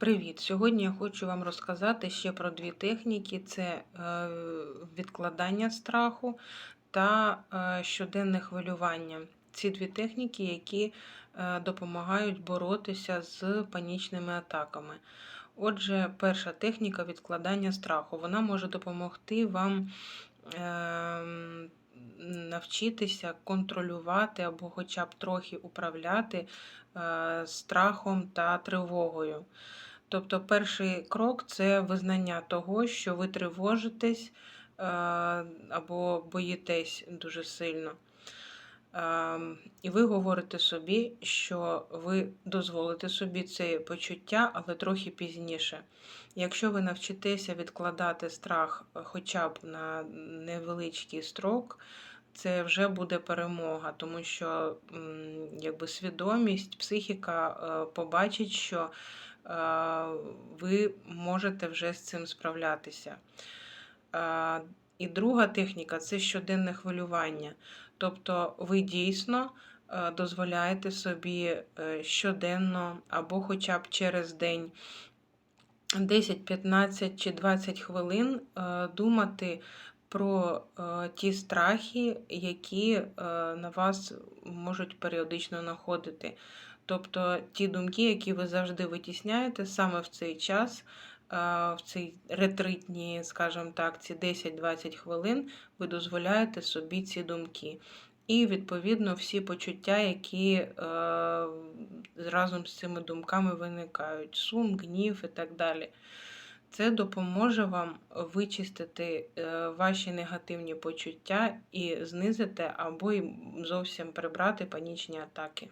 Привіт! Сьогодні я хочу вам розказати ще про дві техніки: це е, відкладання страху та е, щоденне хвилювання. Ці дві техніки, які е, допомагають боротися з панічними атаками. Отже, перша техніка відкладання страху. Вона може допомогти вам ем, навчитися контролювати або хоча б трохи управляти страхом та тривогою. Тобто, перший крок це визнання того, що ви тривожитесь е, або боїтесь дуже сильно. Ем, І ви говорите собі, що ви дозволите собі це почуття, але трохи пізніше. Якщо ви навчитеся відкладати страх хоча б на невеличкий строк, це вже буде перемога, тому що якби свідомість, психіка е, побачить, що е, ви можете вже з цим справлятися. Е, І друга техніка це щоденне хвилювання. Тобто ви дійсно дозволяєте собі щоденно або хоча б через день 10, 15 чи 20 хвилин думати про е, ті страхи, які е, на вас можуть періодично находити. Тобто ті думки, які ви завжди витісняєте саме в цей час, в цей ретритні, скажімо так, ці 10-20 хвилин, ви дозволяєте собі ці думки. І, відповідно, всі почуття, які е, разом з цими думками виникають: сум, гнів і так далі. Це допоможе вам вичистити е, ваші негативні почуття і знизити або й зовсім прибрати панічні атаки.